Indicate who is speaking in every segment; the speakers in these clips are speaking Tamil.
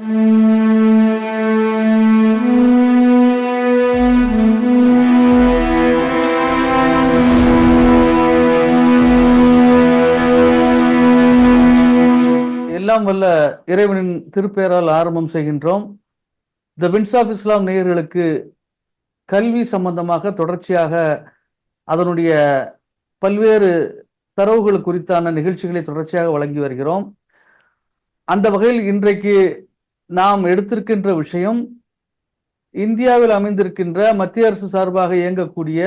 Speaker 1: எல்லாம் வல்ல இறைவனின் திருப்பெயரால் ஆரம்பம் செய்கின்றோம். த வின்ஸ் ஆஃப் இஸ்லாம் நேயர்களுக்கு கல்வி சம்பந்தமாக தொடர்ச்சியாக அதனுடைய பல்வேறு தரவுகள் குறித்தான நிகழ்ச்சிகளை தொடர்ச்சியாக வழங்கி வருகிறோம். அந்த வகையில் இன்றைக்கு நாம் எடுத்திருக்கின்ற விஷயம் இந்தியாவில் அமைந்திருக்கின்ற மத்திய அரசு சார்பாக இயங்கக்கூடிய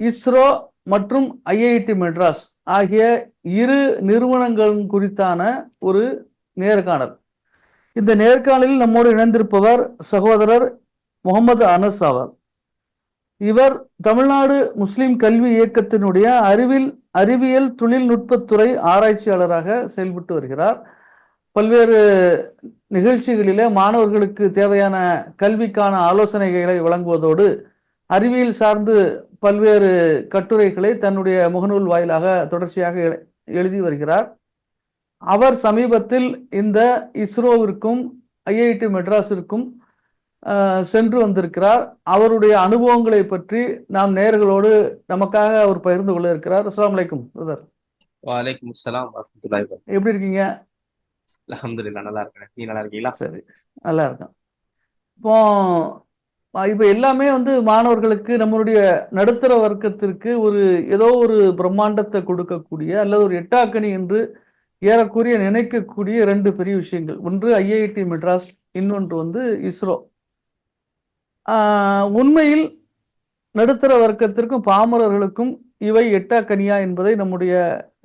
Speaker 1: இஸ்ரோ மற்றும் ஐஐடி மெட்ராஸ் ஆகிய இரு நிறுவனங்கள் குறித்தான ஒரு நேர்காணல். இந்த நேர்காணலில் நம்மோடு இணைந்திருப்பவர் சகோதரர் முகமது அனஸ் ஆவார். இவர் தமிழ்நாடு முஸ்லிம் கல்வி இயக்கத்தினுடைய அறிவில் அறிவியல் தொழில்நுட்பத்துறை ஆராய்ச்சியாளராக செயல்பட்டு வருகிறார். பல்வேறு நிகழ்ச்சிகளிலே மாணவர்களுக்கு தேவையான கல்விக்கான ஆலோசனைகளை வழங்குவதோடு அறிவியல் சார்ந்து பல்வேறு கட்டுரைகளை தன்னுடைய முகநூல் வாயிலாக தொடர்ச்சியாக எழுதி வருகிறார். அவர் சமீபத்தில் இந்த இஸ்ரோவிற்கும் ஐஐடி மெட்ராஸிற்கும் சென்று வந்திருக்கிறார். அவருடைய அனுபவங்களை பற்றி நாம் நேயர்களோடு நமக்காக அவர் பகிர்ந்து கொள்ள இருக்கிறார். பிரதர்.
Speaker 2: வலைக்கும்
Speaker 1: எப்படி இருக்கீங்க?
Speaker 2: அல்ஹம்துலில்லாஹ் நல்லா இருக்கேன். நீ நல்லா இருக்கீங்களா?
Speaker 1: சரி. நல்லா இருக்கும் இப்போ இப்போ எல்லாமே வந்து மாணவர்களுக்கு நம்மளுடைய நடுத்தர வர்க்கத்திற்கு ஒரு ஏதோ ஒரு பிரம்மாண்டத்தை கொடுக்கக்கூடிய அல்லது ஒரு எட்டாக்கணி என்று ஏறக்குறைய நினைக்கக்கூடிய ரெண்டு பெரிய விஷயங்கள். ஒன்று ஐஐடி மெட்ராஸ் இன்னொன்று வந்து இஸ்ரோ. உண்மையில் நடுத்தர வர்க்கத்திற்கும் பாமரர்களுக்கும் இவை எட்டாக்கனியா என்பதை நம்முடைய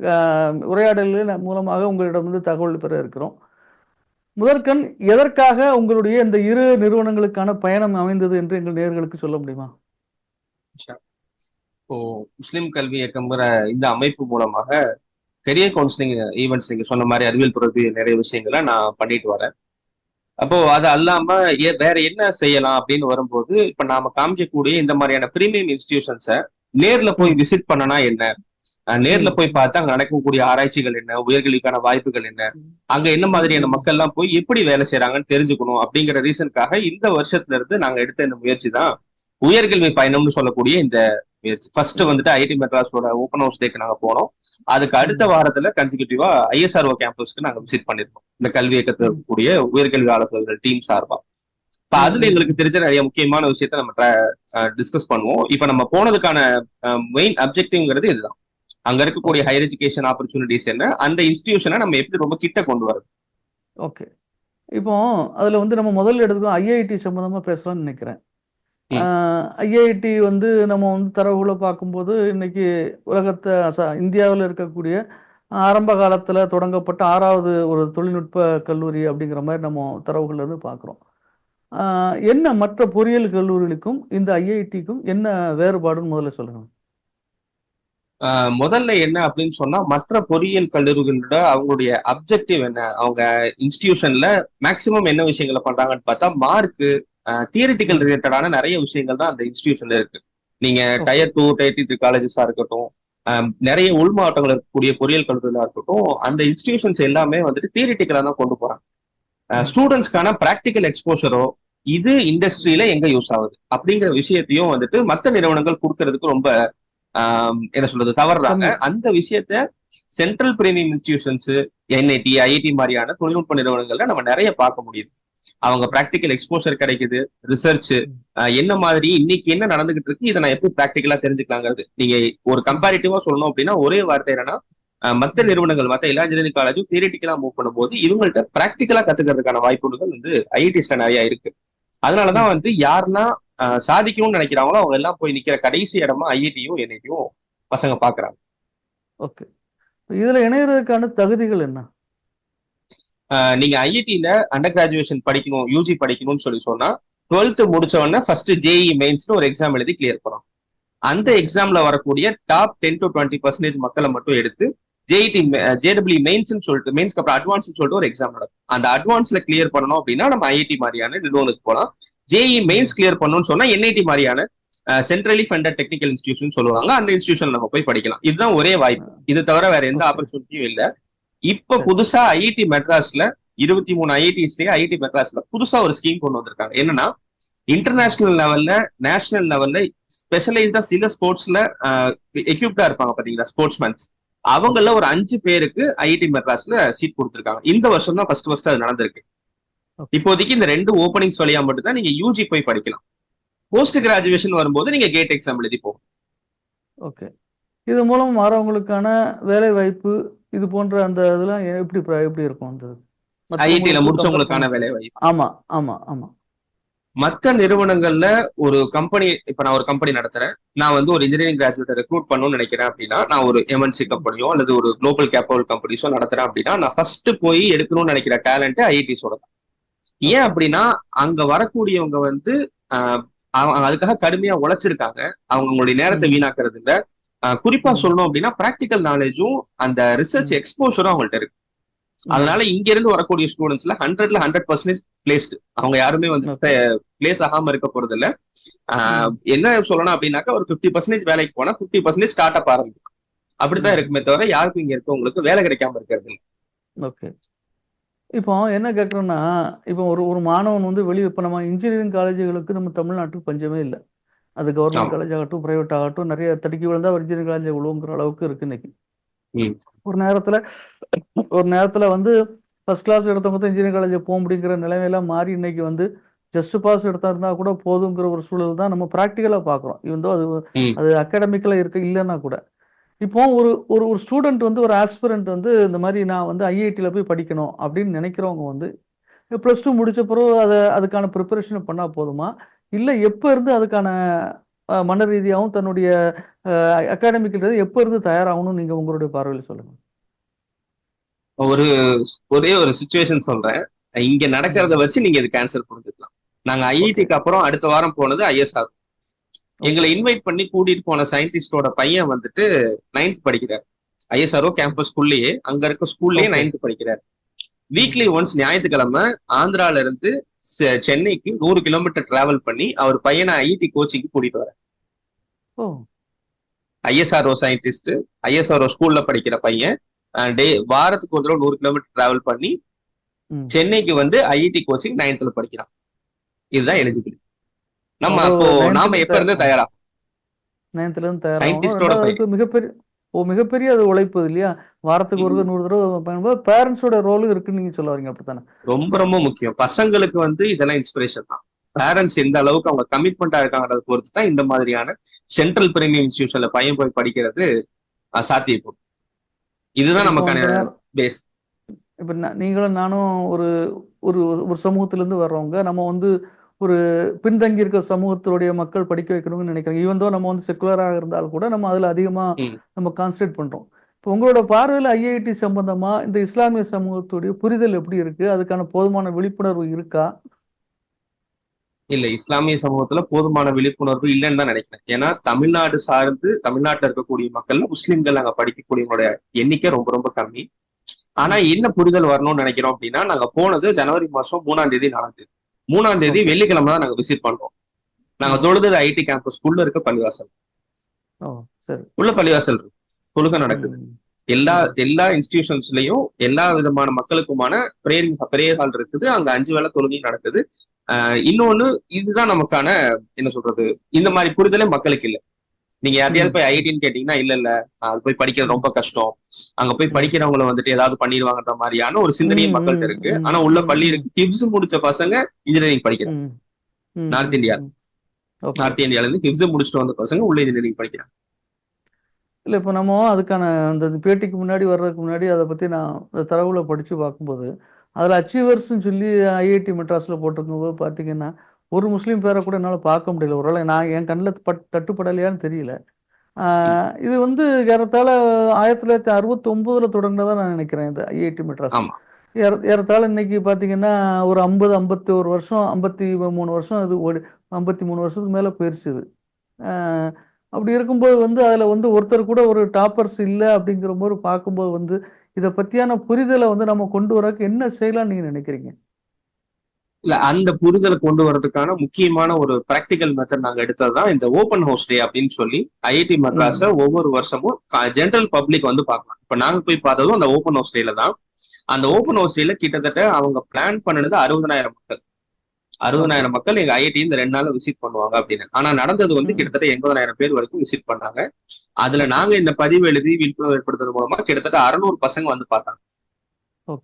Speaker 1: ஆஹ், உரையாடலின் மூலமாக உங்களிடமிருந்து தகவல் பெற இருக்கிறோம். முதற்கண் எதற்காக உங்களுடைய இந்த இரு நிறுவனங்களுக்கான பயணம் அமைந்தது என்று எங்கள் நேர்களுக்கு சொல்ல முடியுமா?
Speaker 2: இப்போ முஸ்லிம் கல்வி இயக்கம்ங்கிற இந்த அமைப்பு மூலமாக கெரியர் கவுன்சிலிங் ஈவெண்ட்ஸ் நீங்க சொன்ன மாதிரி அறிவியல் தொடர்பு நிறைய விஷயங்களை நான் பண்ணிட்டு வரேன். அப்போ அது அல்லாம ஏ- வேற என்ன செய்யலாம் அப்படின்னு வரும்போது இப்ப நாம காமிக்கக்கூடிய இந்த மாதிரியான பிரீமியம் இன்ஸ்டிடியூஷன்ஸை நேர்ல போய் விசிட் பண்ணனா என்ன? நேர்ல போய் பார்த்தா அங்க நடக்கக்கூடிய ஆராய்ச்சிகள் என்ன? உயர்கல்விக்கான வாய்ப்புகள் என்ன? அங்க என்ன மாதிரியான மக்கள் எல்லாம் போய் எப்படி வேலை செய்யறாங்கன்னு தெரிஞ்சுக்கணும் அப்படிங்கிற ரீசனுக்காக இந்த வருஷத்துல இருந்து நாங்க எடுத்த இந்த முயற்சி தான் உயர்கல்வி பயணம்னு சொல்லக்கூடிய இந்த முயற்சி. ஃபர்ஸ்ட் வந்துட்டு ஐடி மெட்ராஸோட ஓப்பன் ஹவுஸ் டேக்கு நாங்க போனோம். அதுக்கு அடுத்த வாரத்துல கன்சிக்யூட்டிவா ஐஎஸ்ஆர்ஓ கேம்பஸ்க்கு நாங்க விசிட் பண்ணிருக்கோம் இந்த கல்வி இயக்கத்தில் இருக்கக்கூடிய உயர்கல்வி ஆலோசகர்கள் டீம் சார்பா. இப்ப அதுல எங்களுக்கு தெரிஞ்ச நிறைய முக்கியமான விஷயத்த நம்ம டிஸ்கஸ் பண்ணுவோம். இப்ப நம்ம போனதுக்கான மெயின் அப்ஜெக்டிவ்ங்கிறது இதுதான். அங்க இருக்கக்கூடிய ஹையர் எஜுகேஷன் ஆப்பர்ச்சுனிட்டிஸ் என்ன அந்த இன்ஸ்டிடியூஷனை நம்ம எப்படி ரொம்ப கிட்ட கொண்டு வரது
Speaker 1: ஓகே இப்போ அதுல வந்து நம்ம முதல்ல எடுத்துக்கோ ஐஐடி சம்பந்தமா பேசலாம்னு நினைக்கிறேன். ஐஐடி வந்து நம்ம வந்து தரவுகளை பார்க்கும்போது இன்னைக்கு உலகத்தை இந்தியாவில் இருக்கக்கூடிய ஆரம்ப காலத்துல தொடங்கப்பட்ட ஆறாவது ஒரு தொழில்நுட்ப கல்லூரி அப்படிங்கிற மாதிரி நம்ம தரவுகள் இருந்து பார்க்குறோம். என்ன மற்ற பொறியியல் கல்லூரிகளுக்கும் இந்த ஐஐடிக்கும் என்ன வேறுபாடுன்னு முதல்ல சொல்லுங்க.
Speaker 2: முதல்ல என்ன அப்படின்னு சொன்னா மற்ற பொறியியல் கல்லூரிகளோட அவங்களுடைய அப்ஜெக்டிவ் என்ன? அவங்க இன்ஸ்டிடியூஷன்ல மேக்சிமம் என்ன விஷயங்களை பண்றாங்கன்னு பார்த்தா மார்க் தியரிட்டிக்கல் ரிலேட்டடான நிறைய விஷயங்கள் தான் அந்த இன்ஸ்டிடியூஷன்ல இருக்கு. நீங்க டயர் டூ டயர் த்ரீ காலேஜஸா இருக்கட்டும் நிறைய உள் மாவட்டங்கள் இருக்கக்கூடிய பொறியியல் கல்லூரிகளா இருக்கட்டும் அந்த இன்ஸ்டிடியூஷன்ஸ் எல்லாமே வந்துட்டு தியரிட்டிக்கலா தான் கொண்டு போறாங்க. ஸ்டூடெண்ட்ஸ்க்கான ப்ராக்டிக்கல் எக்ஸ்போஷரோ இது இண்டஸ்ட்ரியில எங்க யூஸ் ஆகுது? அப்படிங்கிற விஷயத்தையும் வந்துட்டு மற்ற நிறுவனங்கள் கொடுக்கறதுக்கு ரொம்ப ஆஹ் என்ன சொல்றது தவறுறாங்க. அந்த விஷயத்த central premium institutions NIT IIT மாதிரியான தொழில்நுட்ப நிறுவனங்கள்ல நம்ம நிறைய பார்க்க முடியுது. அவங்க ப்ராக்டிக்கல் எக்ஸ்போஷர் கிடைக்குது ரிசர்ச் என்ன மாதிரி இன்னைக்கு என்ன நடந்துகிட்டு இருக்கு இதை நான் எப்படி ப்ராக்டிக்கலா தெரிஞ்சுக்கலாங்கிறது. நீங்க ஒரு கம்பேரிட்டிவா சொல்லணும் அப்படின்னா ஒரே வார்த்தை என்னன்னா மத்த நிறுவனங்கள் மத்த எல்லா இன்ஜினியரிங் காலேஜும் தியரிட்டிக்கலா மூவ் பண்ணும்போது இவங்கள்ட்ட ப்ராக்டிக்கலா கத்துக்கிறதுக்கான வாய்ப்புகள் வந்து ஐஐடிஸ்ல நிறைய இருக்கு. அதனாலதான் வந்து யாரெல்லாம் சாதிக்கணும்னு நினைக்கிறாங்களோ அவங்க எல்லாம் போய் நிக்கிற கடைசி இடமா ஐஐடியும் என்ஐடியும் பசங்க பாக்குறாங்க.
Speaker 1: ஓகே. இதுல இணையறதுக்கான தகுதிகள் என்ன?
Speaker 2: நீங்க ஐஐடியில அண்டர் கிராஜுவேஷன் படிக்கணும் யூஜி படிக்கணும்னு சொல்லி சொன்னா டுவெல்த் முடிச்ச உடனே ஃபர்ஸ்ட் ஜேஇ மெயின்ஸ்னு ஒரு எக்ஸாம் எழுதி கிளியர் பண்ணணும். அந்த எக்ஸாம்ல வரக்கூடிய top ten to twenty percentage மக்களை மட்டும் எடுத்து ஜேஇடி ஜேடபிள்யூ மெயின்ஸ்னு சொல்லிட்டு மெயின்ஸ்க்கு அப்புறம் அட்வான்ஸ் சொல்லிட்டு ஒரு எக்ஸாம் நடக்கும். அந்த அட்வான்ஸ்ல கிளியர் பண்ணணும் அப்படின்னா நம்ம ஐஐடி மாதிரியான நிறுவனத்துக்கு போகலாம் ஜேஇ மெயின்ஸ் கிளியர் பண்ணணும்னு சொன்னா என்ஐடி மாதிரியான சென்ட்ரலி ஃபண்டட் டெக்னிக்கல் இன்ஸ்டிடியூஷன் சொல்லுவாங்க. அந்த இன்ஸ்டிடியூஷன் நம்ம போய் படிக்கலாம். இதுதான் ஒரே வாய்ப்பு. இது தவிர வேற எந்த ஆப்பர்ச்சுனிட்டியும் இல்ல. இப்ப புதுசா ஐஐடி மெட்ராஸ்ல இருபத்தி மூணு ஐஐடிஸ்லயே ஐஐடி மெட்ராஸ்ல புதுசா ஒரு ஸ்கீம் கொண்டு வந்திருக்காங்க. என்னன்னா இன்டர்நேஷனல் லெவல்ல நேஷனல் லெவல்ல ஸ்பெஷலைஸ்டா சில ஸ்போர்ட்ஸ்ல எக்யூப்டா இருப்பாங்க பாத்தீங்களா ஸ்போர்ட்ஸ்மேன்ஸ் அவங்கள ஒரு அஞ்சு பேருக்கு ஐஐடி மெட்ராஸ்ல சீட் கொடுத்துருக்காங்க. இந்த வருஷம் தான் ஃபர்ஸ்ட் ஃபர்ஸ்ட் அது நடந்திருக்கு. இப்போதைக்கு இந்த ரெண்டு ஓப்பனிங்ஸ் வழியா மட்டும் தான் நீங்க யூஜி போய் படிக்கலாம். போஸ்ட் கிராஜுவேஷன் வரும்போது நீங்க கேட் எக்ஸாம் எழுதி போகும்
Speaker 1: ஓகே இது மூலம் வரவங்களுக்கான வேலை வாய்ப்பு இது போன்ற அந்த இதெல்லாம் எப்படி எப்படி இருக்கும் அந்த மற்றவங்களுக்கு
Speaker 2: முடிச்சவங்களுக்கான வேலை வாய்ப்பு.
Speaker 1: ஆமா ஆமா ஆமா.
Speaker 2: மற்ற நிறுவனங்கள்ல ஒரு கம்பெனி இப்ப நான் ஒரு கம்பெனி நடத்துறேன் நான் வந்து ஒரு இன்ஜினியரிங் கிராஜுவேட் ரெக்ரூட் பண்ணணும்னு நினைக்கிறேன் அப்படின்னா நான் ஒரு எம்என்சி கம்பெனியோ அல்லது ஒரு குளோபல் கேபிட்டல் கம்பெனிஸோ நடத்துறேன் அப்படின்னா நான் ஃபர்ஸ்ட் போய் எடுக்கணும்னு நினைக்கிற டேலண்ட் ஐஐடிஸோட தான் ஏன் அப்படின்னா அங்க வரக்கூடியவங்க வந்து அவங்க அதுக்காக கடுமையா உழைச்சிருக்காங்க அவங்க உங்களுடைய நேரத்தை. வீணாக்குறது இல்ல குறிப்பா. சொல்லணும் அப்படின்னா பிராக்டிக்கல் நாலேஜும் அந்த ரிசர்ச். எக்ஸ்போஷரும் அவங்கள்ட்ட இருக்கு. அதனால இங்க இருந்து வரக்கூடிய ஸ்டூடெண்ட்ஸ்ல ஹண்ட்ரட்ல ஹண்ட்ரட் பர்சன்டேஜ் பிளேஸ்டு அவங்க யாருமே வந்து. பிளேஸ் ஆகாம இருக்க போறது இல்ல. என்ன சொல்லணும் அப்படின்னாக்கா ஒரு ஃபிஃப்டி பர்சன்டேஜ் வேலைக்கு போனா ஃபிஃப்டி பர்சன்டேஜ் ஸ்டார்ட் அப் ஆரம்பிக்கும் அப்படித்தான். இருக்குமே தவிர யாருக்கும் இங்க இருக்கவங்களுக்கு வேலை கிடைக்காம இருக்கிறது இல்ல
Speaker 1: ஓகே இப்போ என்ன கேட்குறோன்னா இப்போ ஒரு ஒரு மாணவன் வந்து வெளியே இப்போ நம்ம இன்ஜினியரிங் காலேஜுகளுக்கு நம்ம தமிழ்நாட்டுக்கு பஞ்சமே இல்லை அது கவர்மெண்ட். காலேஜ் ஆகட்டும் பிரைவேட் ஆகட்டும் நிறைய தடுக்கி விழுந்தா ஒரு இன்ஜினியரிங் காலேஜ் விழுவுங்கிற அளவுக்கு இருக்கு இன்னைக்கு. ஒரு நேரத்துல ஒரு நேரத்துல வந்து ஃபர்ஸ்ட் கிளாஸ் எடுத்தவங்க தான் இன்ஜினியரிங் காலேஜ் போக முடியுங்கிற நிலைமையெல்லாம் மாறி இன்னைக்கு வந்து ஜஸ்ட் பாஸ் எடுத்தா இருந்தா கூட போதுங்கிற ஒரு சூழல் தான் நம்ம ப்ராக்டிக்கலா பார்க்குறோம் இவன் அது. அது அகாடமிக்கலா இருக்க இல்லைன்னா கூட. இப்போ ஒரு ஒரு ஒரு ஸ்டூடெண்ட் வந்து ஒரு ஆஸ்பிரண்ட் வந்து இந்த மாதிரி நான் வந்து ஐஐடியில் போய் படிக்கணும் அப்படின்னு நினைக்கிறவங்க வந்து ப்ளஸ் டூ முடிச்ச பிறகு அதை அதுக்கான ப்ரிப்பரேஷனை பண்ணால் போதுமா? இல்லை எப்போ இருந்து அதுக்கான மன ரீதியாகவும் தன்னுடைய அகாடமிக்கிறது எப்போ இருந்து தயாராகணும்னு நீங்கள் உங்களுடைய பார்வையில் சொல்லுங்கள்
Speaker 2: ஒரு ஒரே ஒரு சுச்சுவேஷன் சொல்றேன். இங்க நடக்கிறத வச்சு நீங்க இதுக்கு ஆன்சர் புரிஞ்சுக்கலாம். நாங்க ஐஐடிக்கு அப்புறம் அடுத்த வாரம் போனது ஐஎஸ்ஆர் எங்களை இன்வைட் பண்ணி கூட்டிட்டு போன சயின்டிஸ்டோட பையன் வந்துட்டு நைன்த் படிக்கிறார். ஐஎஸ்ஆர்ஓ கேம்பஸ் ஸ்கூல்லயே அங்க இருக்க ஸ்கூல்லயே. நைன்த் படிக்கிறார். வீக்லி ஒன்ஸ் ஞாயிற்றுக்கிழமை ஆந்திரால இருந்து சென்னைக்கு நூறு கிலோமீட்டர் டிராவல் பண்ணி அவர் பையனை ஐஐடி கோச்சிங்க்கு கூட்டிட்டு வர
Speaker 1: ஓ.
Speaker 2: ஐஎஸ்ஆர்ஓ சயின்டிஸ்ட் ஐஎஸ்ஆர்ஓ ஸ்கூல்ல படிக்கிற பையன் டே வாரத்துக்கு ஒரு தடவை நூறு கிலோமீட்டர் டிராவல் பண்ணி சென்னைக்கு வந்து ஐஐடி கோச்சிங் நைன்த்ல படிக்கிறான். இதுதான் எலிஜிபிள் நம்ம அப்போ நாம எப்ப இருந்து தயாரா?
Speaker 1: ரெண்டாவது
Speaker 2: பையன்.
Speaker 1: அதுக்கு மிகப்பெரிய மிகப்பெரிய அது உழைப்பு இல்லையா? வாரத்துக்கு ஒரு. நூறு தடவை பண்ணும்போது பேரண்ட்ஸோட ரோலும் இருக்குன்னு நீங்கள் சொல்ல வரீங்க அப்படித்தானே?
Speaker 2: ரொம்ப ரொம்ப முக்கியம். பசங்களுக்கு வந்து இதெல்லாம் இன்ஸ்பிரேஷன் தான். பேரண்ட்ஸ் எந்த அளவுக்கு அவங்க கமிட்மெண்டா இருக்காங்கிறத பொறுத்து தான் இந்த மாதிரியான சென்ட்ரல் பிரீமியம் இன்ஸ்டிடியூஷன்ல பையன் போய் படிக்கிறது சாத்தியப்படும் இதுதான் நமக்கான பேஸ்
Speaker 1: இப்போ நீங்களும் நானும் ஒரு ஒரு ஒரு சமூகத்திலேருந்து வர்றவங்க நம்ம வந்து ஒரு பின்தங்கி இருக்க சமூகத்துடைய மக்கள் படிக்க வைக்கணும்னு நினைக்கிறேன் ஈவன் தோ நம்ம வந்து செக்குலராக இருந்தாலும் கூட நம்ம அதில் அதிகமாக
Speaker 2: ம்.
Speaker 1: நம்ம கான்சன்ட்ரேட் பண்ணுறோம் இப்போ உங்களோட பார்வையில் ஐஐடி சம்பந்தமாக இந்த இஸ்லாமிய சமூகத்துடைய புரிதல் எப்படி இருக்கு? அதுக்கான போதுமான விழிப்புணர்வு இருக்கா?
Speaker 2: இல்ல இஸ்லாமிய சமூகத்துல போதுமான விழிப்புணர்வு இல்லைன்னு தான் நினைக்கிறேன். ஏன்னா தமிழ்நாடு சார்ந்து தமிழ்நாட்டுல இருக்கக்கூடிய மக்கள்ல முஸ்லிம்கள் அங்க படிக்கக்கூடியவங்களுடைய எண்ணிக்கை ரொம்ப ரொம்ப கம்மி. ஆனா என்ன புரிதல் வரணும்னு நினைக்கிறோம் அப்படின்னா நாங்க போனது ஜனவரி மாசம் மூணாம் தேதி நாலாம் தேதி. மூணாம் தேதி வெள்ளிக்கிழமை தான் நாங்க விசிட் பண்றோம். நாங்க தொழுது ஐடி கேம்பஸ் உள்ள இருக்க பள்ளிவாசல். உள்ள பள்ளிவாசல் இருக்கு. தொழுகை நடக்குது. எல்லா எல்லா இன்ஸ்டிடியூஷன்ஸ்லயும் எல்லா விதமான மக்களுக்குமான பிரேயர் பிரேயர் ஹால் இருக்குது. அங்க அஞ்சு வேளை தொழுகையும் நடக்குது. இன்னொன்னு இதுதான் நமக்கான என்ன சொல்றது இந்த மாதிரி புரிதலே மக்களுக்கு இல்ல. நீங்க யாரையாவது
Speaker 1: ம்.
Speaker 2: போய் ஐடின்னு கேட்டீங்கன்னா இல்ல இல்ல. அது போய் படிக்கிறது ரொம்ப கஷ்டம். அங்க போய் படிக்கிறவங்கள வந்துட்டு ஏதாவது பண்ணிடுவாங்கன்ற மாதிரியான ஒரு சிந்தனையும் மக்கள்கிட்ட இருக்கு. ஆனா உள்ள பள்ளி இருக்கு. கிப்ஸ் முடிச்ச பசங்க இன்ஜினியரிங் படிக்கிறாங்க. நார்த் இந்தியா நார்த் இந்தியால இருந்து கிப்ஸ் முடிச்சுட்டு வந்த பசங்க உள்ள இன்ஜினியரிங் படிக்கிறாங்க.
Speaker 1: இல்லை இப்போ நம்ம அதுக்கான அந்த பேட்டிக்கு முன்னாடி வர்றதுக்கு முன்னாடி அதை பற்றி நான் தரவுல படித்து பார்க்கும்போது அதில் அச்சீவர்ஸ்னு சொல்லி ஐஐடி மெட்ராஸில் போட்டிருக்கும்போது பார்த்தீங்கன்னா ஒரு முஸ்லீம் பேரை கூட என்னால் பார்க்க முடியல. ஒருவேளை நான் என் கண்ணில் பட் தட்டுப்படலையான்னு தெரியல. இது வந்து ஏறத்தாழ ஆயிரத்தி தொள்ளாயிரத்தி அறுபத்தி ஒன்பதில் தொடங்கினதா நான் நினைக்கிறேன் இந்த ஐஐடி மெட்ராஸ். ஏறத்தாழ இன்னைக்கு பார்த்தீங்கன்னா ஒரு ஐம்பது ஐம்பத்தி ஒரு வருஷம் ஐம்பத்தி மூணு வருஷம் இது ஓடி ஐம்பத்தி மூணு வருஷத்துக்கு மேலே போயிருச்சு இது. அப்படி இருக்கும்போது வந்து அதில் வந்து ஒருத்தர் கூட ஒரு டாப்பர்ஸ் இல்லை அப்படிங்கிற போது பார்க்கும்போது வந்து இதை பற்றியான புரிதலை வந்து நம்ம கொண்டு வரக்கு என்ன செய்யலாம்னு நீங்கள் நினைக்கிறீங்க?
Speaker 2: இல்ல அந்த புரிதலை கொண்டு வரதுக்கான முக்கியமான ஒரு பிராக்டிக்கல் மெத்தட் நாங்க எடுத்ததுதான் இந்த ஓப்பன் ஹவுஸ் டே அப்படின்னு சொல்லி ஐஐடி மெட்ராஸ ஒவ்வொரு வருஷமும் ஜெனரல் பப்ளிக் வந்து பார்க்கலாம். இப்ப நாங்க போய் பார்த்ததும் அந்த ஓப்பன் ஹவுஸ் டேல தான். அந்த ஓப்பன் ஹவுஸ் டேல கிட்டத்தட்ட அவங்க பிளான் பண்ணது அறுபதனாயிரம் மக்கள். அறுபதனாயிரம் மக்கள் எங்க ஐஐடி இந்த ரெண்டு நாள் விசிட் பண்ணுவாங்க அப்படின்னு. ஆனா நடந்தது வந்து. கிட்டத்தட்ட எண்பதனாயிரம் பேர் வரைக்கும் விசிட் பண்ணாங்க. அதுல நாங்க இந்த பதிவு எழுதி விழிப்புணர்வு ஏற்படுத்துறது மூலமா கிட்டத்தட்ட அறுநூறு பசங்க வந்து பார்த்தாங்க.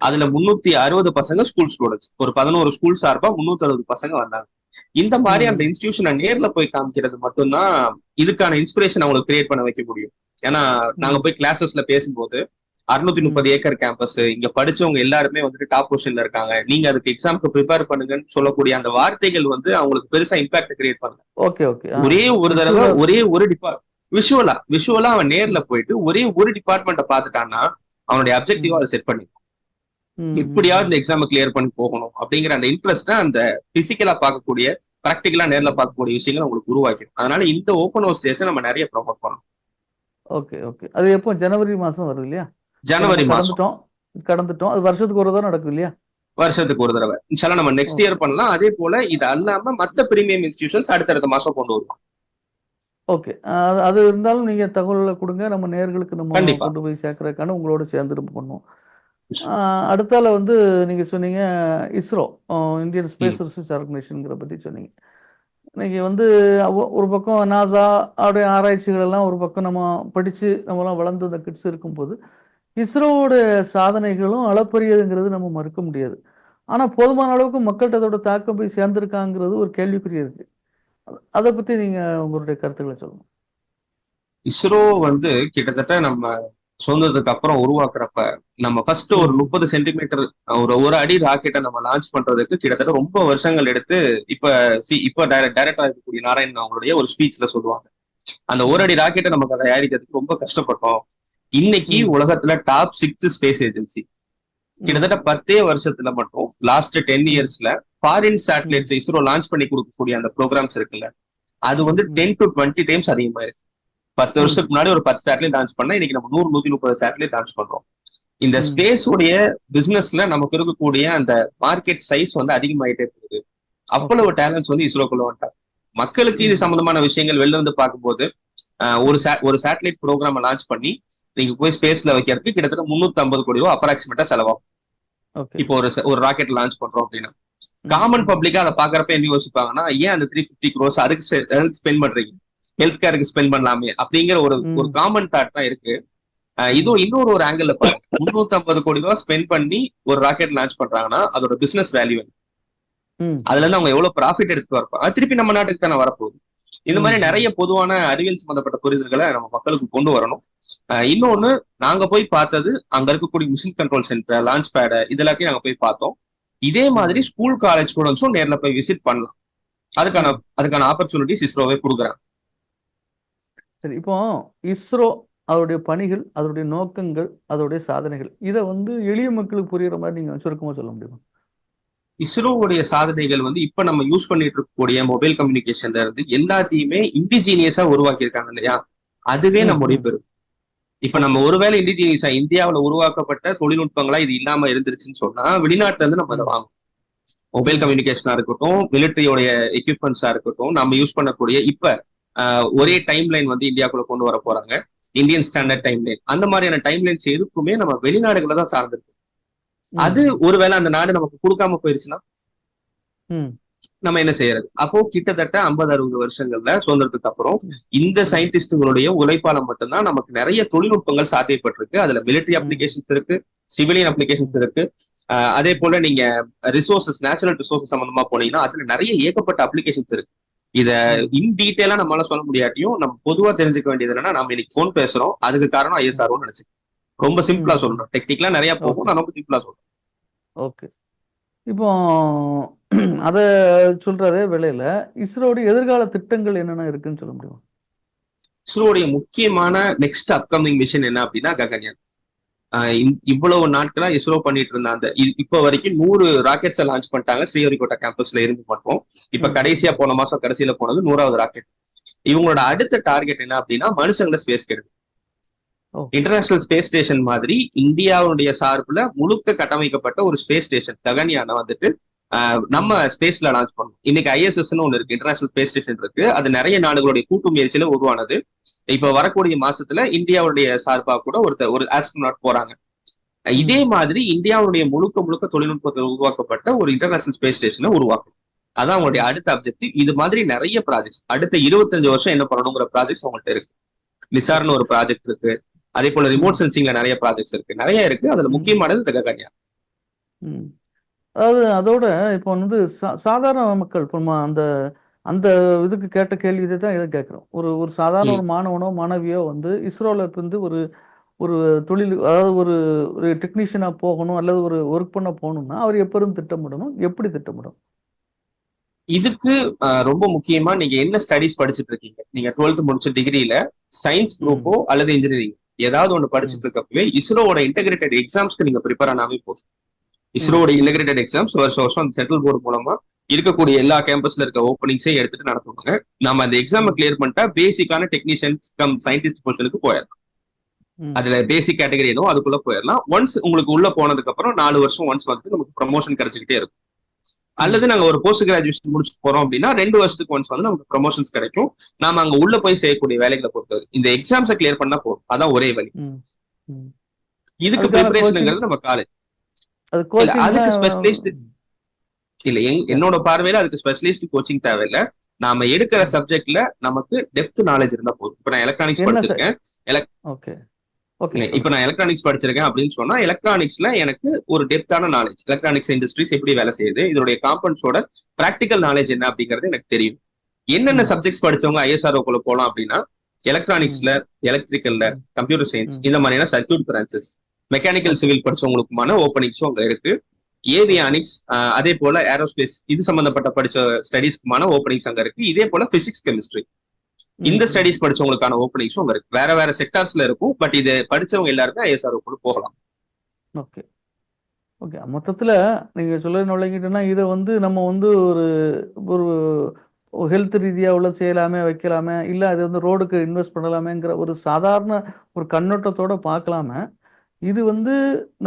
Speaker 2: அதுல முன்னூத்தி அறுபது பசங்க ஸ்கூல் ஸ்டூடெண்ட்ஸ் ஒரு பதினோரு ஸ்கூல் சார்பா முன்னூத்தி அறுபது பசங்க வந்தாங்க. இந்த மாதிரி. அந்த இன்ஸ்டிடியூஷனை நேர்ல போய் காமிக்கிறது மட்டும்தான் இதுக்கான இன்ஸ்பிரேஷன் அவங்களுக்கு கிரியேட் பண்ண வைக்க முடியும். ஏன்னா நாங்க போய் கிளாஸஸ்ல பேசும்போது அறுநூத்தி முப்பது ஏக்கர் கேம்பஸ் இங்க படிச்சவங்க எல்லாருமே வந்துட்டு டாப் பொசிஷன்ல இருக்காங்க. நீங்க அதுக்கு எக்ஸாம்க்கு ப்ரிப்பேர் பண்ணுங்கன்னு சொல்லக்கூடிய அந்த வார்த்தைகள் வந்து அவங்களுக்கு பெருசா இம்பாக்ட் கிரியேட் பண்ணுங்க
Speaker 1: ஓகே ஓகே.
Speaker 2: ஒரே ஒரு தடவை ஒரே ஒரு டிபார்ட் விஷுவலா விஷுவலா அவன் நேர்ல போயிட்டு ஒரே ஒரு டிபார்ட்மெண்ட்டை பார்த்துட்டான்னா அவனுடைய அப்ஜெக்டிவா அதை செட் பண்ணி
Speaker 1: ம்,
Speaker 2: எப்படியாவது இந்த எக்ஸாம் கிளியர் பண்ணி போகணும் அப்படிங்கிற அந்த இன்ட்ரெஸ்ட் அந்த பிசிக்கலா பார்க்கக்கூடிய ப்ராக்டிக்கலா நேர்ல பார்க்கக்கூடிய விஷயங்கள் உங்களுக்கு உருவாக்கிடும். அதனால இந்த ஓப்பன் ஹவுஸ் டேஸை நம்ம நிறைய ப்ரொமோட் பண்ணணும்.
Speaker 1: Okay okay. அது எப்போ? ஜனவரி மாசம் வருது இல்லையா?
Speaker 2: ஜனவரி மாசம்.
Speaker 1: கடந்துட்டோம். அது வருஷத்துக்கு ஒரு தடவை நடக்குது இல்லையா?
Speaker 2: வருஷத்துக்கு ஒரு தடவை. இன்ஷால்லா நம்ம நெக்ஸ்ட் இயர் பண்ணலாம். அதே போல இது அல்லாம மத்த பிரீமியம் இன்ஸ்டிடியூஷன்ஸ் அடுத்தடுத்த மாசம் கொண்டு வருவோம்.
Speaker 1: ஓகே. அது இருந்தாலும் நீங்க தகவல்களை கொடுங்க. நம்ம நேர்களுக்கு நம்ம. கொண்டு போய் சேர்க்கறதுக்கான உங்களோட சேர்ந்து பண்ணுவோம். அடுத்தால வந்து நீங்க சொன்னீங்க இஸ்ரோ இந்தியன் ஸ்பேஸ் ரிசர்ச் ஆர்கனைசேஷன்ங்கிற பத்தி சொன்னீங்க. இன்னைக்கு வந்து ஒரு பக்கம் நாசா அவருடைய ஆராய்ச்சிகள் எல்லாம் ஒரு பக்கம் நம்ம படிச்சு நம்மலாம் வளர்ந்து அந்த கிட்ஸ் இருக்கும்போது இஸ்ரோவோட சாதனைகளும் அளப்பரியதுங்கிறது நம்ம மறுக்க முடியாது. ஆனா போதுமான அளவுக்கு மக்கள்கிட்ட அதோட தாக்கம் போய் சேர்ந்திருக்காங்கிறது ஒரு கேள்விக்குறி இருக்கு. அத- அதை பத்தி நீங்க உங்களுடைய கருத்துக்களை சொல்லுங்க.
Speaker 2: இஸ்ரோ வந்து கிட்டத்தட்ட நம்ம சுதந்திரத்துக்கு அப்புறம் உருவாக்குறப்ப நம்ம ஃபர்ஸ்ட் ஒரு. முப்பது சென்டிமீட்டர் ஒரு ஒரு அடி ராக்கெட்டை நம்ம லான்ச் பண்றதுக்கு கிட்டத்தட்ட ரொம்ப வருஷங்கள் எடுத்து இப்ப சி இப்ப டைரக்டா இருக்கக்கூடிய நாராயணன் அவங்களுடைய ஒரு ஸ்பீச்ல சொல்லுவாங்க அந்த ஒரு அடி ராக்கெட்டை நமக்கு தயாரிக்கிறதுக்கு ரொம்ப கஷ்டப்பட்டோம் இன்னைக்கு. உலகத்துல டாப் சிக்ஸ்த் ஸ்பேஸ் ஏஜென்சி கிட்டத்தட்ட பத்தே வருஷத்துல மட்டும் லாஸ்ட் டென் இயர்ஸ்ல ஃபாரின் சேட்டலைட்ஸ் இஸ்ரோ லான்ச் பண்ணி கொடுக்கக்கூடிய அந்த ப்ரோக்ராம்ஸ் இருக்குல்ல அது வந்து. டென் டு டுவெண்ட்டி டைம்ஸ் அதிகமா இருக்கு பத்து. வருஷத்துக்கு முன்னாடி ஒரு பத்து சேட்டலைட் லான்ச் பண்ணா இன்னைக்கு நம்ம நூறு நூத்தி முப்பது சேட்டலைட் லான்ச் பண்றோம். இந்த. ஸ்பேஸ் உடைய பிசினஸ்ல நமக்கு இருக்கக்கூடிய அந்த மார்க்கெட் சைஸ் வந்து அதிகமாயிட்டே போகுது. அவ்வளவு டேலண்ட்ஸ் வந்து இஸ்ரோக்குள்ள வந்துட்டாங்க. மக்களுக்கு இது. சம்பந்தமான விஷயங்கள் வெளில இருந்து பார்க்கும்போது ஒரு ஒரு சேட்டலைட் ப்ரோக்ராம் லான்ச் பண்ணி நீங்க போய் ஸ்பேஸ்ல வைக்கிறதுக்கு கிட்டத்தட்ட முன்னூத்தி ஐம்பது கோடி ரூபா அப்ராக்சிமேட்டா செலவாகும். இப்போ ஒரு ஒரு ராக்கெட் லான்ச் பண்றோம் அப்படின்னா. காமன் பப்ளிக்கா அதை பாக்குறப்ப என்ன யோசிப்பாங்கன்னா ஏன் அந்த த்ரீ பிப்டி க்ரோஸ் அதுக்கு ஸ்பெண்ட் பண்றீங்க? ஹெல்த் கேருக்கு ஸ்பெண்ட் பண்ணலாமே அப்படிங்கிற ஒரு. ஒரு காமன் தாட் தான் இருக்கு. இதுவும் இன்னொரு ஒரு ஆங்கிள் பாருங்க முன்னூத்தி ஐம்பது கோடி ரூபாய் ஸ்பெண்ட் பண்ணி ஒரு ராக்கெட் லான்ச் பண்றாங்கன்னா அதோட பிசினஸ் வேல்யூ. அதுல இருந்து அவங்க எவ்வளவு ப்ராஃபிட் எடுத்து வரப்போ அது திருப்பி நம்ம நாட்டுக்கு தானே வரப்போகுது. இந்த மாதிரி. நிறைய பொதுவான அறிவியல் சம்பந்தப்பட்ட புரிதல்களை நம்ம மக்களுக்கு கொண்டு வரணும். இன்னொன்னு நாங்க போய் பார்த்தது அங்க இருக்கக்கூடிய mission control centre launch pad இது எல்லாத்தையும் நாங்க போய் பார்த்தோம். இதே மாதிரி ஸ்கூல் காலேஜ் ஸ்டூடெண்ட்ஸும் நேர்ல போய் விசிட் பண்ணலாம். அதுக்கான அதுக்கான ஆப்பர்ச்சுனிட்டிஸ் இஸ்ரோவே கொடுக்குறாங்க.
Speaker 1: சரி இப்போ இஸ்ரோ அதோடைய பணிகள் அதோடைய நோக்கங்கள் அதோடைய சாதனைகள் இதை வந்து எளிய மக்களுக்கு புரியுற மாதிரி நீங்க சுருக்கமா சொல்ல முடியுமா?
Speaker 2: இஸ்ரோவுடைய சாதனைகள் வந்து இப்ப நம்ம யூஸ் பண்ணிட்டு இருக்கக்கூடிய மொபைல் கம்யூனிகேஷன்ல இருந்து எல்லாத்தையுமே இண்டிஜீனியஸா உருவாக்கி இருக்காங்க இல்லையா? அதுவே நம்முடைய. பெரும் இப்ப நம்ம ஒருவேளை இண்டிஜீனியஸா இந்தியாவுல உருவாக்கப்பட்ட தொழில்நுட்பங்களா இது இல்லாம இருந்துருச்சுன்னு சொன்னா வெளிநாட்டுல இருந்து நம்ம அதை வாங்குவோம் மொபைல் கம்யூனிகேஷனா இருக்கட்டும் மிலிட்டரியோடைய எக்யூப்மெண்ட்ஸா இருக்கட்டும் நம்ம யூஸ் பண்ணக்கூடிய இப்ப ஒரே டைம் லைன் வந்து இந்தியாக்குள்ள கொண்டு வர போறாங்க இந்தியன் ஸ்டாண்டர்ட் டைம் லைன் அந்த மாதிரியான டைம் லைன்ஸ் எதுக்குமே நம்ம வெளிநாடுகளை தான் சார்ந்திருக்கு. அது ஒருவேளை அந்த நாடு நமக்கு கொடுக்காம போயிருச்சுன்னா. நம்ம என்ன செய்யறது அப்போ கிட்டத்தட்ட ஐம்பது அறுபது வருஷங்கள்ல சுதந்திரத்துக்கு அப்புறம் இந்த. சயின்டிஸ்டுகளுடைய உழைப்பால மட்டும்தான் நமக்கு நிறைய தொழில்நுட்பங்கள் சாத்தியப்பட்டிருக்கு அதுல மிலிட்டரி. அப்ளிகேஷன்ஸ் இருக்கு சிவிலியன் அப்ளிகேஷன்ஸ் இருக்கு அதே போல நீங்க ரிசோர்சஸ் நேச்சுரல் ரிசோர்சஸ் சம்பந்தமா போனீங்கன்னா அதுல நிறைய ஏகப்பட்ட அப்ளிகேஷன்ஸ் இருக்கு இத. இன் டீட்டெயிலா நம்மளால சொல்ல முடியாட்டியும் நம்ம பொதுவா தெரிஞ்சுக்க வேண்டியது என்னன்னா நம்ம இன்னைக்கு ஃபோன் பேசுறோம். அதுக்கு காரணம் ஐஎஸ்ஆர்ஓன்னு நினைச்சுக்கோங்க. ரொம்ப சிம்பிளா
Speaker 1: ம்.
Speaker 2: சொல்றோம் டெக்னிக்கலா நிறைய போகும். நான் ரொம்ப சிம்பிளா சொல்றேன்.
Speaker 1: ஓகே. இப்போ அதை சொல்றதே வேளையில இஸ்ரோடைய எதிர்கால திட்டங்கள் என்னென்ன இருக்குன்னு சொல்ல முடியுமா?
Speaker 2: இஸ்ரோடைய முக்கியமான நெக்ஸ்ட் அப்கமிங் மிஷன் என்ன அப்படின்னா ககன்யான். இவ்வளவு நாட்களா இஸ்ரோ பண்ணிட்டு இருந்த அந்த இப்ப வரைக்கும் நூறு ராக்கெட்ஸை லான்ச் பண்ணிட்டாங்க ஸ்ரீஹரிகோட்டா கேம்பஸ்ல இருந்து மட்டும். இப்ப. கடைசியா போன மாசம் கடைசியில போனது நூறாவது ராக்கெட் இவங்களோட அடுத்த டார்கெட் என்ன அப்படின்னா மனுஷங்களை ஸ்பேஸ் கெடுது இன்டர்நேஷனல் ஸ்பேஸ் ஸ்டேஷன் மாதிரி இந்தியாவுடைய சார்புல முழுக்க கட்டமைக்கப்பட்ட ஒரு ஸ்பேஸ் ஸ்டேஷன் ககன்யானை வந்துட்டு நம்ம ஸ்பேஸ்ல லான்ச் பண்ணோம். இன்னைக்கு ஐஎஸ்எஸ்னு ஒன்று இருக்கு இன்டர்நேஷனல் ஸ்பேஸ் ஸ்டேஷன் இருக்கு. அது நிறைய நாடுகளுடைய கூட்டு முயற்சியில உருவானது. இப்ப வரக்கூடிய மாசத்துல இந்தியாவுடைய சார்பா கூட ஒருத்தர் ஒரு ஆஸ்ட்ரோனாட் போறாங்க. இதே மாதிரி இந்தியாவுடைய முழுக்க முழுக்க தொழில்நுட்பத்தில் உருவாக்கப்பட்ட ஒரு இன்டர்நேஷனல் ஸ்பேஸ் ஸ்டேஷனை உருவாக்கும் அதான் அவங்களுடைய அடுத்த அப்ஜெக்டிவ் இது மாதிரி நிறைய ப்ராஜெக்ட்ஸ் அடுத்த இருபத்தஞ்சு வருஷம் என்ன பண்ணணுங்கிற ப்ராஜெக்ட்ஸ் அவங்கள்ட்ட இருக்கு. லிசார்னு ஒரு ப்ராஜெக்ட் இருக்கு. அதே போல ரிமோட் சென்சிங்ல நிறைய ப்ராஜெக்ட்ஸ் இருக்கு. நிறைய இருக்கு. அதுல முக்கியமானது இந்த ககன்யா.
Speaker 1: ம். அதாவது அதோட இப்போ வந்து சா சாதாரண மக்கள் இப்போ நம்ம அந்த அந்த இதுக்கு கேட்ட கேள்வி இதை தான் இதை கேட்குறோம்? ஒரு ஒரு சாதாரண. ஒரு மாணவனோ மாணவியோ வந்து இஸ்ரோல இருந்து ஒரு ஒரு தொழில் அதாவது ஒரு ஒரு டெக்னீஷியனாக போகணும் அல்லது ஒரு ஒர்க் பண்ண போகணும்னா அவர் எப்போ இருந்து திட்டமிடணும் எப்படி திட்டமிடணும்?
Speaker 2: இதுக்கு ரொம்ப முக்கியமா நீங்க என்ன ஸ்டடிஸ் படிச்சுட்டு இருக்கீங்க? நீங்க டுவெல்த் முடிச்ச டிகிரியில சயின்ஸ் குரூப்போ அல்லது இன்ஜினியரிங் ஏதாவது ஒன்று படிச்சுட்டு இருக்கப்பவே இஸ்ரோவோட இன்டகிரேட்டட் எக்ஸாம்ஸ்க்கு நீங்க ப்ரிப்பேர் ஆனாவே போதும். இஸ்ரோவோட இன்டகிரேட்டட் எக்ஸாம்ஸ் வருஷம் வருஷம் அந்த சென்ட்ரல் போர்டு மூலமா இருக்கக்கூடிய எல்லா கேம்பஸ்ல இருக்க ஓப்பனிங்ஸையும் எடுத்துட்டு நடத்துவாங்க. நம்ம அந்த எக்ஸாமை கிளியர் பண்ணிட்டா பேசிக்கான டெக்னீஷியன்ஸ் கம் சயின்டிஸ்ட் பொசிஷனுக்கு போயிடலாம். அதுல பேசிக் கேட்டகரி என்னவோ அதுக்குள்ள போயிடலாம். ஒன்ஸ் உங்களுக்கு உள்ள போனதுக்கு அப்புறம் நாலு வருஷம் ஒன்ஸ் வந்து நமக்கு ப்ரமோஷன் கிடைச்சிக்கிட்டே இருக்கும். அல்லது நாங்க ஒரு போஸ்ட் கிராஜுவேஷன் முடிச்சுட்டு போறோம் அப்படின்னா ரெண்டு வருஷத்துக்கு ஒன்ஸ் வந்து நமக்கு ப்ரமோஷன்ஸ் கிடைக்கும். நாம அங்க உள்ள போய் செய்யக்கூடிய வேலைகளை பொறுத்தது இந்த எக்ஸாம்ஸை கிளியர் பண்ணா போதும். அதான் ஒரே வழி. இதுக்கு ப்ரிப்பரேஷனுங்கிறது நம்ம காலேஜ்
Speaker 1: அது
Speaker 2: அதுக்கு specialist இல்ல என்னோட பார்வையில அதுக்கு ஸ்பெஷலிஸ்ட் கோச்சிங் தேவையில்ல. நாம எடுக்கிற சப்ஜெக்ட்ல நமக்கு டெப்த் நாலேஜ் இருந்தா போதும். இப்ப நான் எலக்ட்ரானிக்ஸ் படிச்சிருக்கேன்.
Speaker 1: ஓகே ஓகே
Speaker 2: இப்ப நான் எலக்ட்ரானிக்ஸ் படிச்சிருக்கேன் அப்படின்னு சொன்னா எலக்ட்ரானிக்ஸ்ல எனக்கு ஒரு டெப்தான நாலேஜ் எலக்ட்ரானிக்ஸ் இண்டஸ்ட்ரீஸ் எப்படி வேலை செய்யுது இதோடைய காம்பனன்ஸோட பிராக்டிக்கல் நாலேஜ் என்ன அப்படிங்கிறது எனக்கு தெரியும். என்னென்ன. சப்ஜெக்ட்ஸ் படிச்சவங்க ஐஎஸ்ஆர்ஓ குள்ள போலாம் அப்படின்னா எலக்ட்ரானிக்ஸ்ல எலக்ட்ரிக்கல்ல. Computer science. இந்த மாதிரியான சர்க்யூட் பிரான்சஸ் மெக்கானிக்கல் சிவில் படிச்சவங்களுக்குமான ஓப்பனிங்ஸும் அங்க இருக்கு. ஏவியானிக்ஸ் அதே போல ஏரோஸ்பேஸ் இது சம்பந்தப்பட்ட படிச்ச ஸ்டடீஸ்க்குமான ஓப்பனிங்ஸ் அங்க இருக்கு. இதே போல பிசிக்ஸ் கெமிஸ்ட்ரி இந்த ஸ்டடீஸ் படிச்சவங்களுக்கான ஓப்பனிங்ஸும் அங்க இருக்கு. வேற வேற செக்டார்ஸ்ல இருக்கும். பட் இது படிச்சவங்க எல்லாருமே ஐஎஸ்ஆர்ஓ குள்ள போகலாம்.
Speaker 1: ஓகே ஓகே மொத்தத்தில் நீங்கள் சொல்ல நுழைங்கிட்டேன்னா இதை வந்து நம்ம வந்து ஒரு ஒரு ஹெல்த் ரீதியாக உள்ள செய்யலாமே வைக்கலாமே இல்லை அது வந்து ரோடுக்கு இன்வெஸ்ட் பண்ணலாமேங்கிற ஒரு சாதாரண ஒரு கண்ணோட்டத்தோட பார்க்கலாம. இது வந்து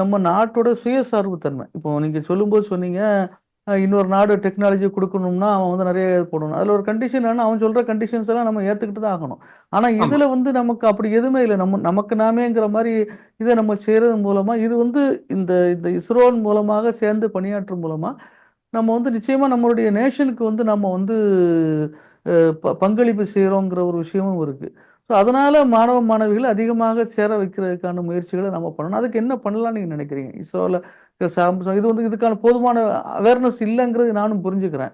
Speaker 1: நம்ம நாட்டோட சுயசார்புத்தன்மை. இப்போ நீங்கள் சொல்லும்போது சொன்னீங்க இன்னொரு நாடு டெக்னாலஜி கொடுக்கணும்னா அவன் வந்து நிறைய போடணும். அதில் ஒரு கண்டிஷன் என்னன்னா அவன் சொல்கிற கண்டிஷன்ஸ் எல்லாம் நம்ம ஏற்றுக்கிட்டு தான் ஆகணும் ஆனால். இதில் வந்து நமக்கு அப்படி எதுவுமே இல்லை. நம்ம நமக்கு நாமேங்கிற மாதிரி இதை நம்ம செய்கிறது மூலமாக இது வந்து இந்த இந்த இஸ்ரோன் மூலமாக சேர்ந்து பணியாற்றும் மூலமாக நம்ம வந்து நிச்சயமாக நம்மளுடைய நேஷனுக்கு வந்து நம்ம வந்து பங்களிப்பு செய்கிறோங்கிற ஒரு விஷயமும் இருக்குது ஸோ அதனால் மாணவ மாணவிகளை அதிகமாக சேர வைக்கிறதுக்கான முயற்சிகளை நம்ம பண்ணணும். அதுக்கு என்ன பண்ணலாம்னு நீங்கள் நினைக்கிறீங்க? இஸ்ரோவில் இது வந்து இதுக்கான போதுமான அவேர்னஸ் இல்லைங்கிறது நானும் புரிஞ்சுக்கிறேன்.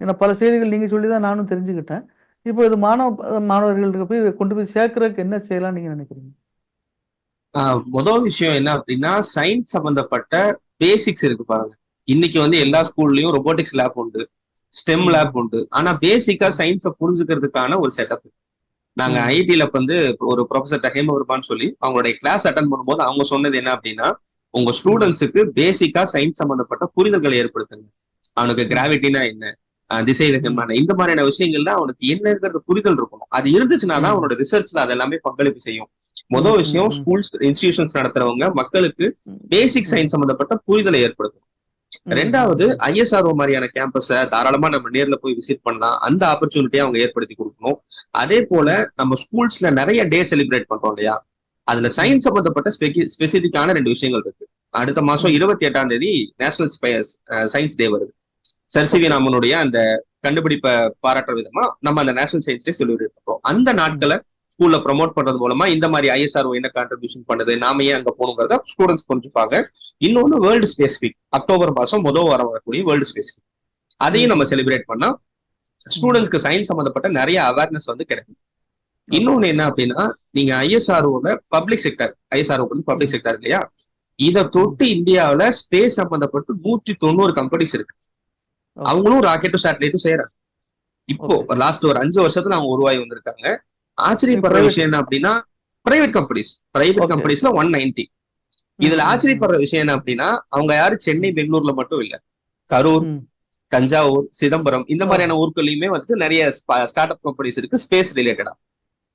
Speaker 1: ஏன்னா பல செய்திகள் நீங்கள் சொல்லி தான் நானும் தெரிஞ்சுக்கிட்டேன். இப்போ இது மாணவ மாணவர்களுக்கு போய் கொண்டு போய் சேர்க்கறதுக்கு என்ன செய்யலாம்னு நீங்கள் நினைக்கிறீங்க?
Speaker 2: முதல் விஷயம் என்ன அப்படின்னா சயின்ஸ் சம்பந்தப்பட்ட பேசிக்ஸ் இருக்கு பாருங்க. இன்னைக்கு வந்து எல்லா ஸ்கூல்லயும் ரொபோட்டிக்ஸ் லேப் உண்டு ஸ்டெம். லேப் உண்டு. ஆனா பேசிக்கா சயின்ஸை புரிஞ்சுக்கிறதுக்கான ஒரு செட்டப் நாங்க. ஐடில வந்து ஒரு ப்ரொஃபசர் டஹேம் வருமான்னு சொல்லி அவங்களுடைய கிளாஸ் அட்டன் பண்ணும்போது அவங்க சொன்னது என்ன அப்படின்னா உங்க ஸ்டூடெண்ட்ஸுக்கு பேசிக்கா சயின்ஸ் சம்பந்தப்பட்ட புரிதல்களை ஏற்படுத்துங்க அவனுக்கு கிராவிட்டினா என்ன திசை வேகமான இந்த மாதிரியான விஷயங்கள்ல அவனுக்கு என்னங்கிறது புரிதல் இருக்கணும் அது இருந்துச்சுன்னா தான். அவனோட ரிசர்ச்ல அது எல்லாமே பங்களிப்பு செய்யும் முதல் விஷயம். ஸ்கூல்ஸ் இன்ஸ்டிடியூஷன்ஸ் நடத்துறவங்க மக்களுக்கு. பேசிக். சயின்ஸ் சம்பந்தப்பட்ட புரிதலை ஏற்படுத்தும் ரெண்டாவது ஐஎஸ்ஆர்ஓ மாதிரியான கேம்பஸை தாராளமா நம்ம நேர்ல போய் விசிட் பண்ணலாம். அந்த ஆப்பர்ச்சுனிட்டியை அவங்க ஏற்படுத்தி கொடுக்கணும். அதே போல நம்ம ஸ்கூல்ஸ்ல நிறைய டே செலிப்ரேட் பண்றோம் இல்லையா? அதுல சயின்ஸ் சம்பந்தப்பட்ட ஸ்பெசிபிக்கான ரெண்டு விஷயங்கள் இருக்கு. அடுத்த மாசம் இருபத்தி எட்டாம் தேதி நேஷனல் சயின்ஸ் டே வருது. சர் ராமனுடைய அந்த கண்டுபிடிப்பை பாராட்டுற விதமா நம்ம அந்த நேஷனல் சயின்ஸ் டே செலிப்ரேட் பண்றோம். அந்த நாட்களை ஸ்கூல்ல ப்ரொமோட் பண்றது மூலமா இந்த மாதிரி ஐஎஸ்ஆர்ஓ என்ன கான்ட்ரிபியூஷன் பண்ணுது நாம ஏன் அங்க போகணுங்கிறத ஸ்டூடெண்ட்ஸ் புரிஞ்சுப்பாங்க. இன்னொன்னு வேர்ல்டு ஸ்பேஸ் வீக் அக்டோபர் மாசம் முதல் வாரம் வரக்கூடிய வேர்ல்டு ஸ்பேஸ் வீக் அதையும் நம்ம செலிப்ரேட் பண்ணா ஸ்டூடெண்ட்ஸ்க்கு சயின்ஸ் சம்பந்தப்பட்ட நிறைய அவேர்னஸ் வந்து கிடைக்கும். இன்னொன்னு என்ன அப்படின்னா நீங்க ஐஎஸ்ஆர்ஓல பப்ளிக் செக்டர் ஐஎஸ்ஆர்ஓ வந்து பப்ளிக் செக்டர் இல்லையா? இதை தொட்டு இந்தியாவுல ஸ்பேஸ் சம்பந்தப்பட்டு நூற்றி தொண்ணூறு கம்பெனிஸ் இருக்கு. அவங்களும் ராக்கெட்டும் சேட்டலைட்டும் செய்யறாங்க. இப்போ லாஸ்ட் ஒரு அஞ்சு வருஷத்துல அவங்க உருவாகி வந்திருக்காங்க. ஆச்சரியப்படுற விஷயம் என்ன அப்படின்னா பிரைவேட் கம்பெனிஸ் பிரைவேட். கம்பெனிஸ்ல ஒன் நைன்டி இதுல ஆச்சரியப்படுற விஷயம் என்ன அப்படின்னா அவங்க யாரு? சென்னை பெங்களூர்ல மட்டும் இல்ல. கரூர். தஞ்சாவூர் சிதம்பரம் இந்த மாதிரியான ஊர்களையுமே வந்துட்டு நிறைய ஸ்டார்ட் அப் கம்பெனிஸ் இருக்கு ஸ்பேஸ் ரிலேட்டடா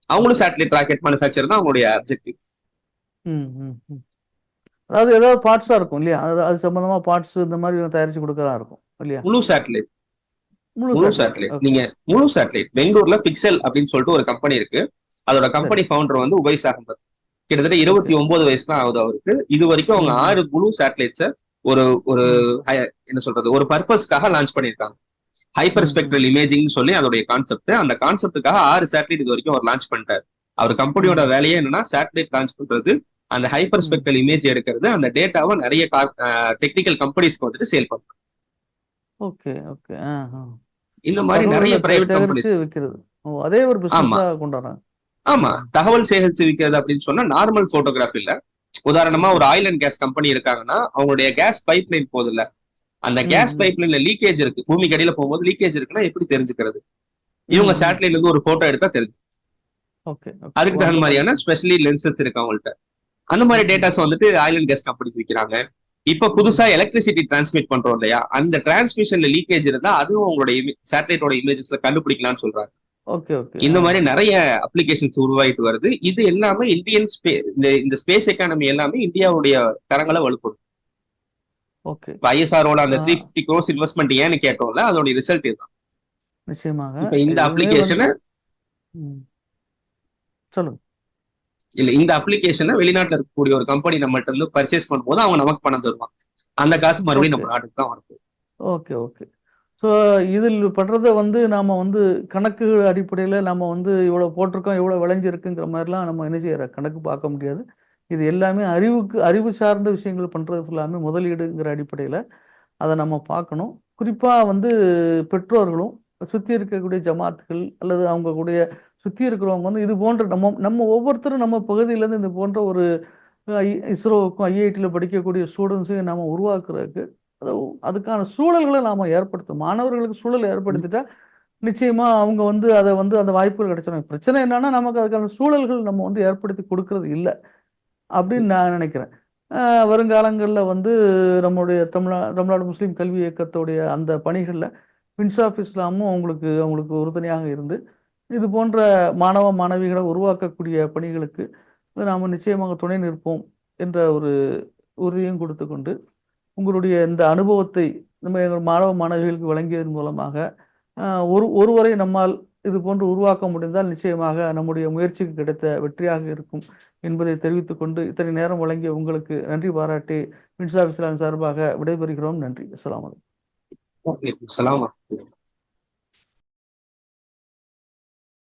Speaker 2: அவங்களும் சேட்டலைட் ராக்கெட் மேனுஃபேக்சர் தான் அவங்களுடைய அப்ஜெக்டிவ்.
Speaker 1: அதாவது ஏதாவது பார்ட்ஸா இருக்கும் இல்லையா? அது சம்பந்தமா பார்ட்ஸ் இந்த மாதிரி தயாரிச்சு கொடுக்கறதா இருக்கும் இல்லையா?
Speaker 2: முழு சேட்டலைட்
Speaker 1: முழு
Speaker 2: முழு. சேட்டலைட். நீங்க முழு சேட்டலைட் பெங்களூர்ல பிக்சல் அப்படின்னு சொல்லிட்டு ஒரு கம்பெனி இருக்கு. அதோட கம்பெனி ஃபவுண்டர் வந்து உபைஸ் அகமது. கிட்டத்தட்ட இருபத்தி ஒன்பது வயசு தான் ஆகுது அவருக்கு. இது வரைக்கும் அவங்க. ஆறு ப்ளூ சேட்டலைட்ஸை ஒரு ஒரு என்ன சொல்றது ஒரு பர்பஸ்க்காக லான்ச் பண்ணியிருக்காங்க. ஹைப்பர். ஸ்பெக்ட்ரல் இமேஜிங் சொல்லி அதோடைய கான்செப்ட் அந்த கான்செப்டுக்காக ஆறு சேட்டலைட் இது வரைக்கும் அவர் லான்ச் பண்ணிட்டார். அவர் கம்பெனியோட வேலையே என்னன்னா சேட்டலைட் லான்ச் பண்றது. அந்த ஹைப்பர். ஸ்பெக்ட்ரல் இமேஜ் எடுக்கிறது. அந்த டேட்டாவை நிறைய டெக்னிக்கல் கம்பெனிஸ்க்கு வந்துட்டு சேல் பண்றது
Speaker 1: ஓகே ஓகே.
Speaker 2: இந்த மாதிரி நிறைய பிரைவேட் கம்பெனிஸ்
Speaker 1: விற்கிறது அதே ஒரு பிசினஸா கொண்டாடுறாங்க.
Speaker 2: ஆமா. தகவல் சேகரிச்சு விற்கிறது அப்படின்னு சொன்னா நார்மல் போட்டோகிராஃபி இல்ல. உதாரணமா ஒரு ஆயில் அண்ட் கேஸ் கம்பெனி இருக்காங்கன்னா அவங்களுடைய கேஸ் பைப் லைன் போகுதுல்ல அந்த கேஸ். பைப் லைன்ல லீக்கேஜ் இருக்கு. பூமி கடியில போகும்போது லீக்கேஜ் இருக்குன்னா எப்படி தெரிஞ்சுக்கிறது? இவங்க. சேட்டலைட்ல இருந்து ஒரு போட்டோ எடுத்தா தெரிஞ்சு. அதுக்கு தகுந்த
Speaker 1: மாதிரி
Speaker 2: மாதிரியான ஸ்பெஷலி லென்சஸ் இருக்கு அவங்கள்ட்ட. அந்த மாதிரி. டேட்டாஸ் வந்துட்டு ஆயில் அண்ட் கேஸ் கம்பெனிக்கு விற்கிறாங்க இப்ப புதுசா எலக்ட்ரிசிட்டி டிரான்ஸ்மிட் பண்றோம் இல்லையா? அந்த டிரான்ஸ்மிஷன்ல லீக்கேஜ் இருந்தா அதுவும் உங்களுடைய சேட்டலைட்டோட இமேஜஸ்ல கண்டுபிடிக்கலாம்னு சொல்றாங்க இந்த. மாதிரி நிறைய அப்ளிகேஷன்ஸ் உருவாயிட்டு வருது. இது எல்லாமே இந்தியன் ஸ்பே இந்த ஸ்பேஸ் எக்கானமி எல்லாமே இந்தியாவுடைய தரங்களை வலுப்படும் ஐஎஸ்ஆரோட அந்த. த்ரீ ஃபிஃப்டி க்ரோஸ் இன்வெஸ்ட்மெண்ட் ஏன்னு கேட்டோம்ல அதோட ரிசல்ட் இதுதான்.
Speaker 1: நிச்சயமாக.
Speaker 2: இப்ப இந்த அப்ளிகேஷனை.
Speaker 1: சொல்லுங்க.
Speaker 2: இல்ல இந்த அப்ளிகேஷனை வெளிநாட்டுல இருக்கக்கூடிய ஒரு கம்பெனி நம்மள்ட்ட இருந்து பர்ச்சேஸ் பண்ணும்போது அவங்க நமக்கு பணம் தருவாங்க. அந்த காசு மறுபடியும் நம்ம நாட்டுக்கு தான் வரும்
Speaker 1: ஓகே ஓகே ஸோ இதில் பண்றதை வந்து நாம வந்து கணக்கு அடிப்படையில் நம்ம வந்து இவ்வளோ போட்டிருக்கோம் இவ்வளோ விளைஞ்சிருக்குங்கிற மாதிரிலாம் நம்ம என்ன செய்யற? கணக்கு பார்க்க முடியாது. இது எல்லாமே அறிவுக்கு அறிவு சார்ந்த விஷயங்கள் பண்றது ஃபுல்லாமே முதலீடுங்கிற அடிப்படையில் அதை நம்ம பார்க்கணும். குறிப்பாக வந்து பெற்றோர்களும் சுற்றி இருக்கக்கூடிய ஜமாத்துகள் அல்லது அவங்க கூடிய சுற்றி இருக்கிறவங்க வந்து இது போன்ற நம்ம நம்ம ஒவ்வொருத்தரும் நம்ம பகுதியிலேருந்து இந்த போன்ற ஒரு ஐ- இஸ்ரோவுக்கும் ஐஐடியில் படிக்கக்கூடிய ஸ்டூடெண்ட்ஸையும் நம்ம உருவாக்குறதுக்கு அது அதுக்கான சூழல்களை நாம் ஏற்படுத்தும். மாணவர்களுக்கு சூழல் ஏற்படுத்திட்டா நிச்சயமாக அவங்க வந்து அதை வந்து அந்த வாய்ப்புகள் கிடைச்சிடும். பிரச்சனை என்னன்னா நமக்கு அதுக்கான சூழல்கள் நம்ம வந்து ஏற்படுத்தி கொடுக்கறது இல்லை அப்படின்னு நான் நினைக்கிறேன். வருங்காலங்களில் வந்து நம்முடைய தமிழ்நா தமிழ்நாடு முஸ்லீம் கல்வி இயக்கத்துடைய அந்த பணிகளில் பின்சாப் இஸ்லாமும் அவங்களுக்கு அவங்களுக்கு உறுதுணையாக இருந்து இது போன்ற மாணவ மாணவிகளை உருவாக்கக்கூடிய பணிகளுக்கு நாம் நிச்சயமாக துணை நிற்போம் என்ற ஒரு உறுதியும் கொடுத்து கொண்டு உங்களுடைய இந்த அனுபவத்தை நம்ம எங்கள் மாணவ மாணவிகளுக்கு வழங்கியதன் மூலமாக ஆஹ், ஒரு ஒருவரை நம்மால் இது போன்று உருவாக்க முடிந்தால் நிச்சயமாக நம்முடைய முயற்சிக்கு கிடைத்த வெற்றியாக இருக்கும் என்பதை தெரிவித்துக் கொண்டு இத்தனை நேரம் வழங்கிய உங்களுக்கு நன்றி பாராட்டி மின்சாப் சார்பாக விடைபெறுகிறோம். நன்றி. அஸ்லாம் வலைக்கம்
Speaker 2: சலாம்